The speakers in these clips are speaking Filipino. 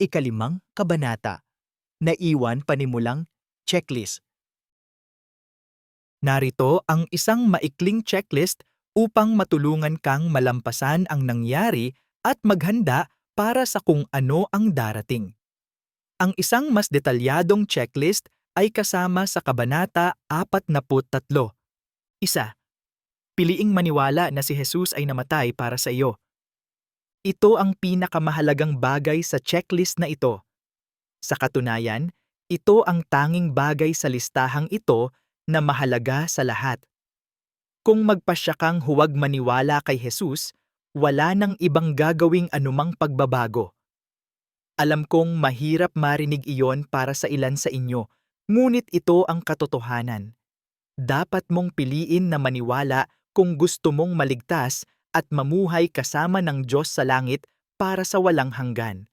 ikalimang kabanata. Naiwan panimulang checklist. Narito ang isang maikling checklist upang matulungan kang malampasan ang nangyari at maghanda para sa kung ano ang darating. Ang isang mas detalyadong checklist ay kasama sa Kabanata 43. Isa. Piliing maniwala na si Jesus ay namatay para sa iyo. Ito ang pinakamahalagang bagay sa checklist na ito. Sa katunayan, ito ang tanging bagay sa listahang ito na mahalaga sa lahat. Kung magpasya kang huwag maniwala kay Jesus, wala nang ibang gagawing anumang pagbabago. Alam kong mahirap marinig iyon para sa ilan sa inyo, ngunit ito ang katotohanan. Dapat mong piliin na maniwala kung gusto mong maligtas at mamuhay kasama ng Diyos sa langit para sa walang hanggan.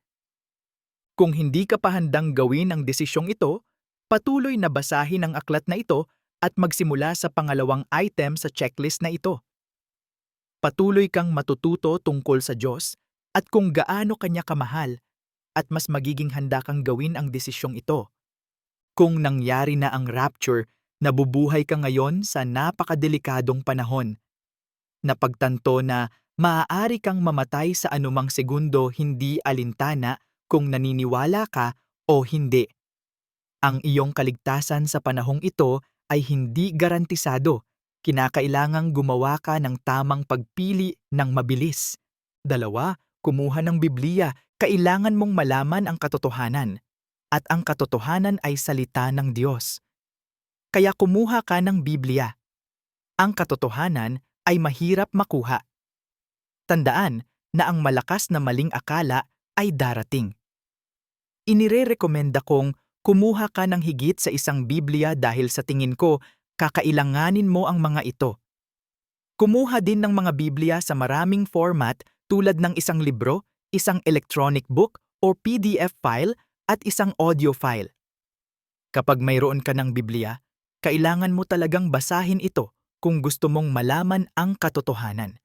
Kung hindi ka pa handang gawin ang desisyong ito, patuloy na basahin ang aklat na ito at magsimula sa pangalawang item sa checklist na ito. Patuloy kang matututo tungkol sa Diyos at kung gaano kanya kamahal at mas magiging handa kang gawin ang desisyong ito. Kung nangyari na ang rapture, nabubuhay ka ngayon sa napakadelikadong panahon. Napagtanto na maaari kang mamatay sa anumang segundo hindi alintana kung naniniwala ka o hindi. Ang iyong kaligtasan sa panahong ito ay hindi garantisado. Kinakailangang gumawa ka ng tamang pagpili ng mabilis. Dalawa, kumuha ng Biblia. Kailangan mong malaman ang katotohanan. At ang katotohanan ay salita ng Diyos. Kaya kumuha ka ng Biblia. Ang katotohanan ay mahirap makuha. Tandaan na ang malakas na maling akala ay darating. Inire-rekomenda kong kumuha ka ng higit sa isang Biblia dahil sa tingin ko kakailanganin mo ang mga ito. Kumuha din ng mga Biblia sa maraming format tulad ng isang libro, isang electronic book o PDF file at isang audio file. Kapag mayroon ka ng Biblia, kailangan mo talagang basahin ito kung gusto mong malaman ang katotohanan.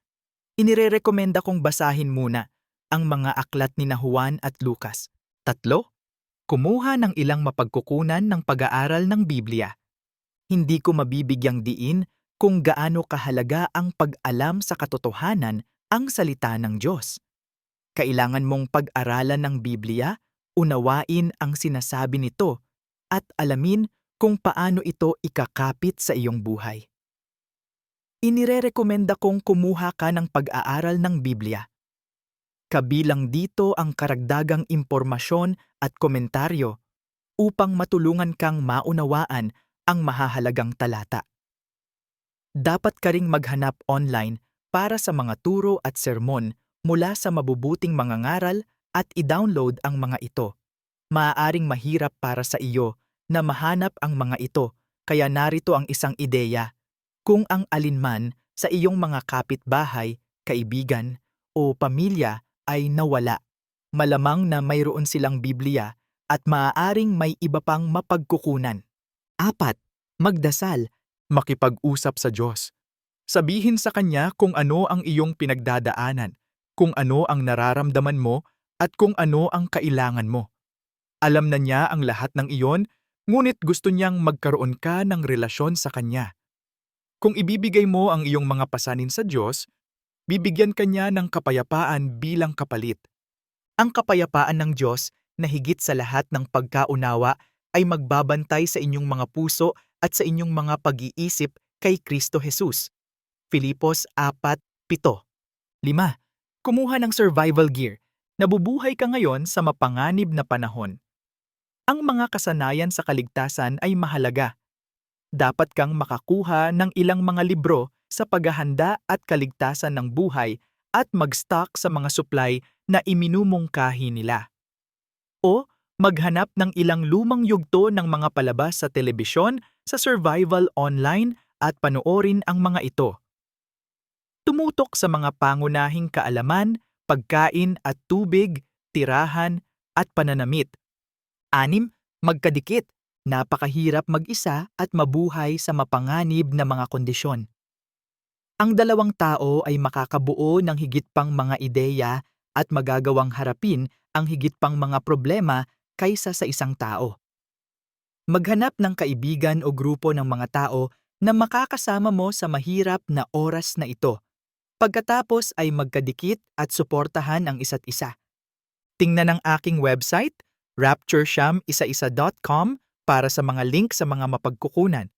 Inirerekomenda kong basahin muna ang mga aklat ni na Juan at Lucas. Tatlo, kumuha ng ilang mapagkukunan ng pag-aaral ng Biblia. Hindi ko mabibigyang diin kung gaano kahalaga ang pag-alam sa katotohanan ang salita ng Diyos. Kailangan mong pag-aralan ng Biblia, unawain ang sinasabi nito, at alamin kung paano ito ikakapit sa iyong buhay. Inirerekomenda kong kumuha ka ng pag-aaral ng Biblia. Kabilang dito ang karagdagang impormasyon at komentaryo upang matulungan kang maunawaan ang mahahalagang talata. Dapat ka ring maghanap online para sa mga turo at sermon mula sa mabubuting mga ngaral at i-download ang mga ito. Maaaring mahirap para sa iyo na mahanap ang mga ito, kaya narito ang isang ideya. Kung ang alinman sa iyong mga kapitbahay, kaibigan, o pamilya ay nawala, malamang na mayroon silang Biblia at maaaring may iba pang mapagkukunan. Apat, magdasal, makipag-usap sa Diyos. Sabihin sa Kanya kung ano ang iyong pinagdadaanan, kung ano ang nararamdaman mo, at kung ano ang kailangan mo. Alam na niya ang lahat ng iyon, ngunit gusto niyang magkaroon ka ng relasyon sa Kanya. Kung ibibigay mo ang iyong mga pasanin sa Diyos, bibigyan ka niya ng kapayapaan bilang kapalit. Ang kapayapaan ng Diyos na higit sa lahat ng pagkaunawa ay magbabantay sa inyong mga puso at sa inyong mga pag-iisip kay Kristo Jesus. Filipos 4:7. 5. Kumuha ng survival gear. Nabubuhay ka ngayon sa mapanganib na panahon. Ang mga kasanayan sa kaligtasan ay mahalaga. Dapat kang makakuha ng ilang mga libro sa paghahanda at kaligtasan ng buhay at mag-stock sa mga supply na iminumungkahi nila. O maghanap ng ilang lumang yugto ng mga palabas sa telebisyon, sa survival online at panoorin ang mga ito. Tumutok sa mga pangunahing kaalaman, pagkain at tubig, tirahan at pananamit. Anim, magkadikit. Napakahirap mag-isa at mabuhay sa mapanganib na mga kondisyon. Ang dalawang tao ay makakabuo ng higit pang mga ideya at magagawang harapin ang higit pang mga problema kaysa sa isang tao. Maghanap ng kaibigan o grupo ng mga tao na makakasama mo sa mahirap na oras na ito. Pagkatapos ay magkadikit at suportahan ang isa't isa. Tingnan ang aking website, raptureshamisaiisa.com para sa mga link sa mga mapagkukunan.